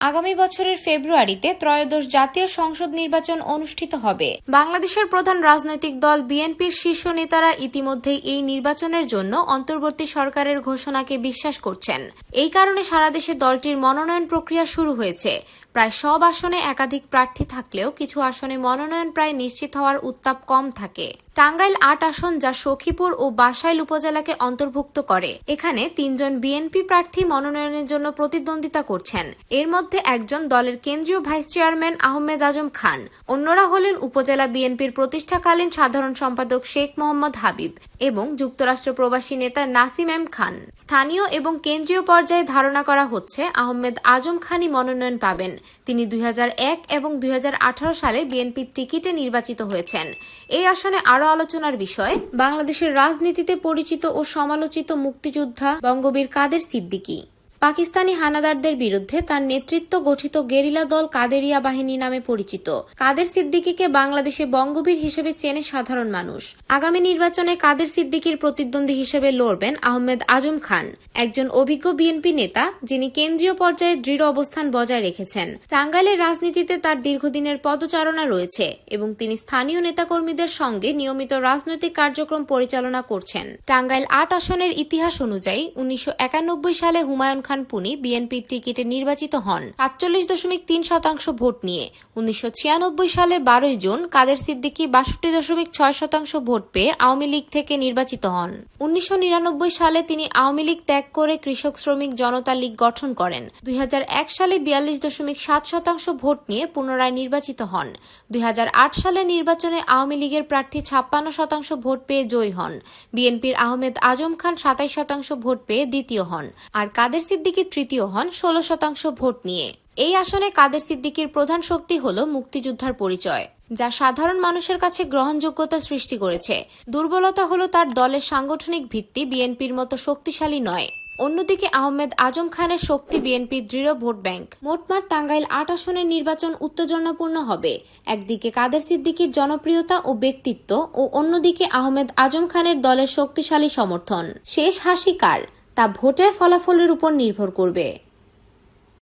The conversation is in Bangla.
আগামী বছরের ফেব্রুয়ারিতে ত্রয়োদশ জাতীয় সংসদ নির্বাচন অনুষ্ঠিত হবে। বাংলাদেশের প্রধান রাজনৈতিক দল বিএনপির শীর্ষ নেতারা ইতিমধ্যেই এই নির্বাচনের জন্য অন্তর্বর্তী সরকারের ঘোষণাকে বিশ্বাস করছেন। এই কারণে সারা দেশে দলটির মনোনয়ন প্রক্রিয়া শুরু হয়েছে। প্রায় সব আসনে একাধিক প্রার্থী থাকলেও কিছু আসনে মনোনয়ন প্রায় নিশ্চিত হওয়ার উত্তাপ কম থাকে। টাঙ্গাইল আট আসন যা সখীপুর ও বাসাইল উপজেলাকে অন্তর্ভুক্ত করে। এখানে তিনজন বিএনপি প্রার্থী মনোনয়নের জন্য প্রতিদ্বন্দ্বিতা করছেন। এর মধ্যে একজন দলের কেন্দ্রীয় ভাইস চেয়ারম্যান আহমেদ আজম খান। অন্যরা হলেন উপজেলা বিএনপির প্রতিষ্ঠাকালীন সাধারণ সম্পাদক শেখ মোহাম্মদ হাবিব এবং যুক্তরাষ্ট্র প্রবাসী নেতা নাসিম এম খান। স্থানীয় এবং কেন্দ্রীয় পর্যায়ে ধারণা করা হচ্ছে আহমেদ আজম খানই মনোনয়ন পাবেন। তিনি দুই হাজার এক এবং দুই হাজার আঠারো সালে বিএনপির টিকিটে নির্বাচিত হয়েছেন। এই আসনে আরও আলোচনার বিষয় বাংলাদেশের রাজনীতিতে পরিচিত ও সমালোচিত মুক্তিযোদ্ধা বঙ্গবীর কাদের সিদ্দিকী। পাকিস্তানি হানাদারদের বিরুদ্ধে তার নেতৃত্ব গঠিত গেরিলা দল কাদেরিয়া বাহিনী নামে পরিচিত। কাদের সিদ্দিকীকে বাংলাদেশে বঙ্গবীর হিসেবে চেনে সাধারণ মানুষ। আগামী নির্বাচনে কাদের সিদ্দিকীর প্রতিদ্বন্দ্বী হিসেবে লড়বেন আহমেদ আজম খান। একজন অভিজ্ঞ বিএনপি নেতা, যিনি কেন্দ্রীয় পর্যায়ে দৃঢ় অবস্থান বজায় রেখেছেন। টাঙ্গাইলের রাজনীতিতে তার দীর্ঘদিনের পদচারণা রয়েছে এবং তিনি স্থানীয় নেতাকর্মীদের সঙ্গে নিয়মিত রাজনৈতিক কার্যক্রম পরিচালনা করছেন। টাঙ্গাইল আট আসনের ইতিহাস অনুযায়ী, উনিশশো একানব্বই সালে হুমায়ুন খান পুনি বিএনপির টিকিটে নির্বাচিত হন। আটচল্লিশ দশমিক তিন শতাংশ ভোট নিয়ে। উনিশশো সালের বারোই জুন কাদের সিদ্দিকী বাষট্টি দশমিক ছয় শতাংশ ভোট পেয়ে আওয়ামী লীগ থেকে নির্বাচিত হন। উনিশশো সালে তিনি আওয়ামী লীগ ত্যাগ করে কৃষক শ্রমিক জনতা লীগ গঠন করেন। দুই সালে বিয়াল্লিশ দশমিক সাত শতাংশ ভোট নিয়ে পুনরায় নির্বাচিত হন। দুই সালে নির্বাচনে আওয়ামী লীগের প্রার্থী ছাপ্পান্ন শতাংশ ভোট পেয়ে জয়ী হন। বিএনপির আহমেদ আজম খান সাতাইশ শতাংশ ভোট পেয়ে দ্বিতীয় হন। আর কাদের সিদ্দিকী তৃতীয় হন ষোলো শতাংশ ভোট নিয়ে। এই আসনে কাদের সিদ্দিকীর প্রধান শক্তি হল মুক্তিযোদ্ধার পরিচয়, যা সাধারণ মানুষের কাছে গ্রহণযোগ্যতা সৃষ্টি করেছে। দুর্বলতা হলো তার দলের সাংগঠনিক ভিত্তি বিএনপির মতো শক্তিশালী নয়। অন্যদিকে আহমেদ আজম খানের শক্তি বিএনপির দৃঢ় ভোট ব্যাংক। মোটমাট টাঙ্গাইল আট আসনের নির্বাচন উত্তেজনাপূর্ণ হবে। একদিকে কাদের সিদ্দিকীর জনপ্রিয়তা ও ব্যক্তিত্ব ও অন্যদিকে আহমেদ আজম খানের দলের শক্তিশালী সমর্থন। শেষ হাসি কার? তা ভোটের ফলাফলের উপর নির্ভর করবে।